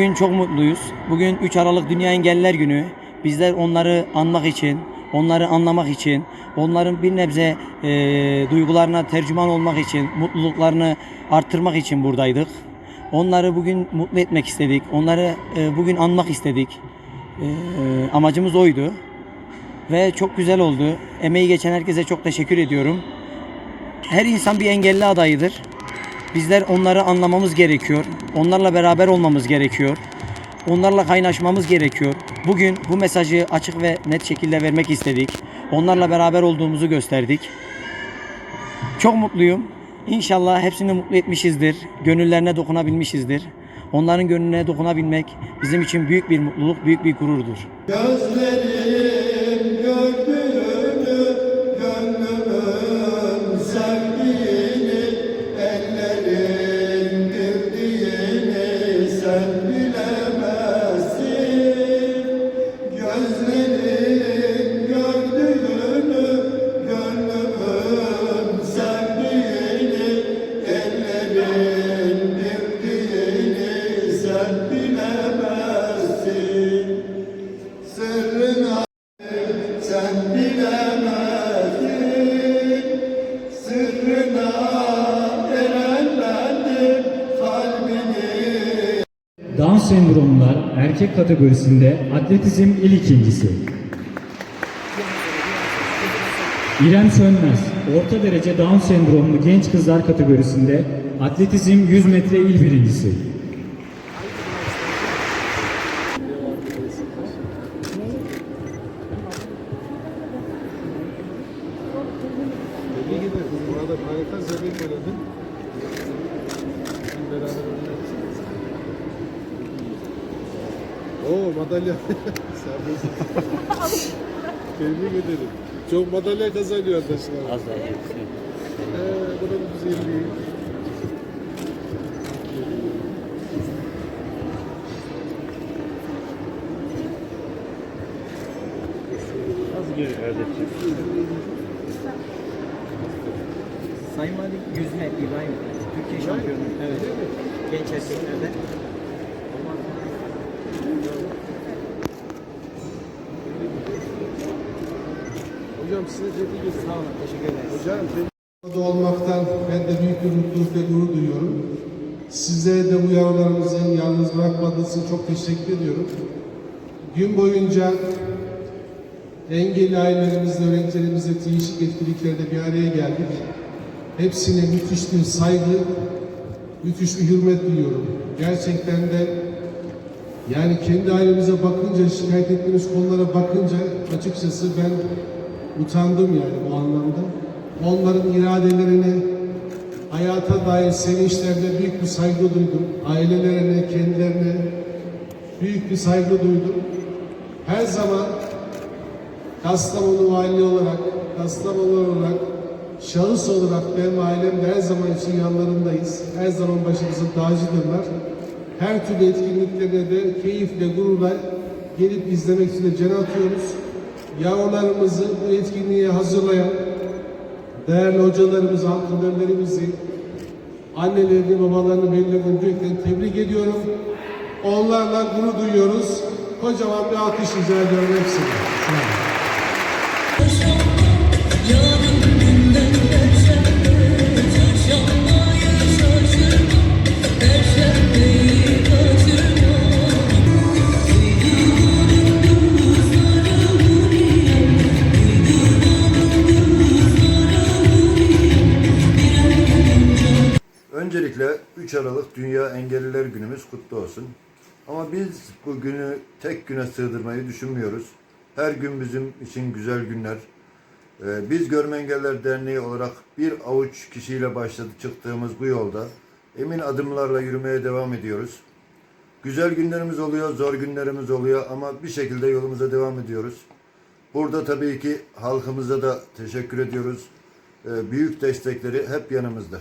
Bugün çok mutluyuz. Bugün 3 Aralık Dünya Engelliler Günü. Bizler onları anmak için, onları anlamak için, onların bir nebze e, duygularına tercüman olmak için, mutluluklarını arttırmak için buradaydık. Onları bugün mutlu etmek istedik. Onları e, bugün anmak istedik. E, amacımız oydu. Ve çok güzel oldu. Emeği geçen herkese çok teşekkür ediyorum. Her insan bir engelli adayıdır. Bizler onları anlamamız gerekiyor. Onlarla beraber olmamız gerekiyor. Onlarla kaynaşmamız gerekiyor. Bugün bu mesajı açık ve net şekilde vermek istedik. Onlarla beraber olduğumuzu gösterdik. Çok mutluyum. İnşallah hepsini mutlu etmişizdir. Gönüllerine dokunabilmişizdir. Onların gönlüne dokunabilmek bizim için büyük bir mutluluk, büyük bir gururdur. Gözlerim Down sendromlular erkek kategorisinde atletizm il ikincisi. İrem Sönmez, orta derece Down sendromlu genç kızlar kategorisinde atletizm 100 metre il birincisi. Madalya. Serbest. Tebrik ederim. Çok madalya kazanıyor arkadaşlar. Az daha Ee, bu da bir güzelliği. Sayın Valim yüzme İbrahim Türkiye şampiyonu. Evet. Genç erkeklerde. Hocam size tebrik ederim. Sağ olun. Teşekkür ederiz. Hocam Burada olmaktan ben de büyük bir mutluluk ve gurur duyuyorum. Size de bu yavrularımızın yalnız bırakmadığınız için çok teşekkür ediyorum. Gün boyunca engelli ailelerimizle, öğrencilerimizle değişik etkinliklerde bir araya geldik. Hepsine müthiş bir saygı, müthiş bir hürmet duyuyorum. Gerçekten de yani kendi ailemize bakınca, şikayet ettiğimiz konulara bakınca açıkçası ben utandım yani bu anlamda. Onların iradelerine, hayata dair sevinçlerine büyük bir saygı duydum. Ailelerine, kendilerine büyük bir saygı duydum. Her zaman Kastamonu vali olarak, Kastamonu olarak, şahıs olarak benim ailem de her zaman için yanlarındayız. Her zaman başımızın tacıdırlar. Her türlü etkinliklerine de keyifle, gururla gelip izlemek için de can atıyoruz. Yavrularımızı bu etkinliğe hazırlayan değerli hocalarımız, antrenörlerimizi, annelerini, babalarını, velilerini yürekten tebrik ediyorum. Onlarla gurur duyuyoruz. Kocaman bir alkış rica ediyorum hepsine. Sağ olun. Aralık Dünya Engelliler Günümüz kutlu olsun. Ama biz bu günü tek güne sığdırmayı düşünmüyoruz. Her gün bizim için güzel günler. Ee, Biz Görme Engelliler Derneği olarak bir avuç kişiyle başladı çıktığımız bu yolda emin adımlarla yürümeye devam ediyoruz. Güzel günlerimiz oluyor, zor günlerimiz oluyor ama bir şekilde yolumuza devam ediyoruz. Burada tabii ki halkımıza da teşekkür ediyoruz. Ee, Büyük destekleri hep yanımızda.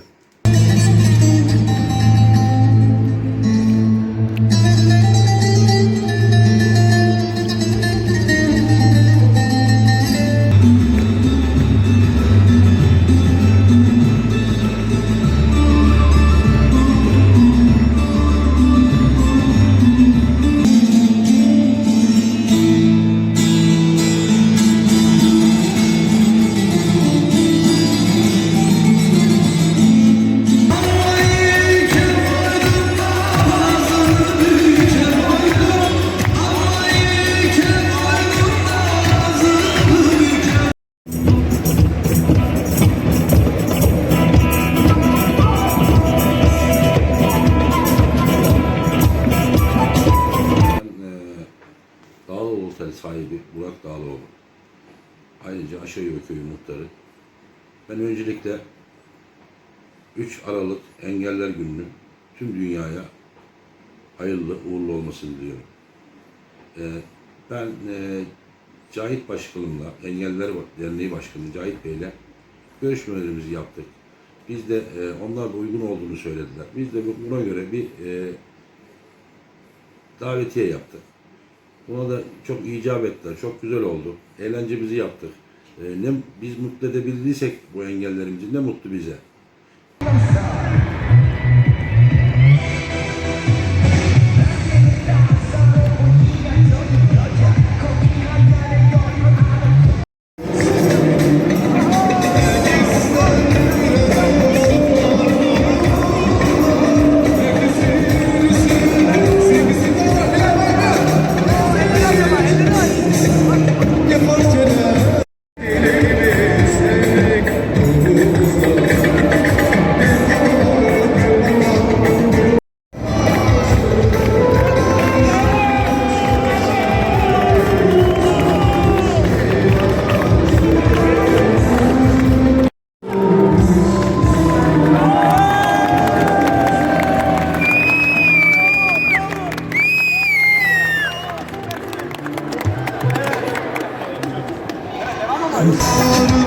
Sahibi Burak Dağlıoğlu. Ayrıca Aşağıyova Köyü muhtarı. Ben öncelikle 3 Aralık Engeller Günü'nü tüm dünyaya hayırlı uğurlu olmasını diliyorum. Ee, ben e, Cahit Başkanımla, Engeller Derneği Başkanı Cahit Bey'le görüşmelerimizi yaptık. Biz de e, onlar da uygun olduğunu söylediler. Biz de buna göre bir e, davetiye yaptık. Buna da çok icap ettiler. Çok güzel oldu. Eğlencemizi yaptık. E, ne biz mutlu edebildiysek bu engellerimizi ne mutlu bize. Gracias.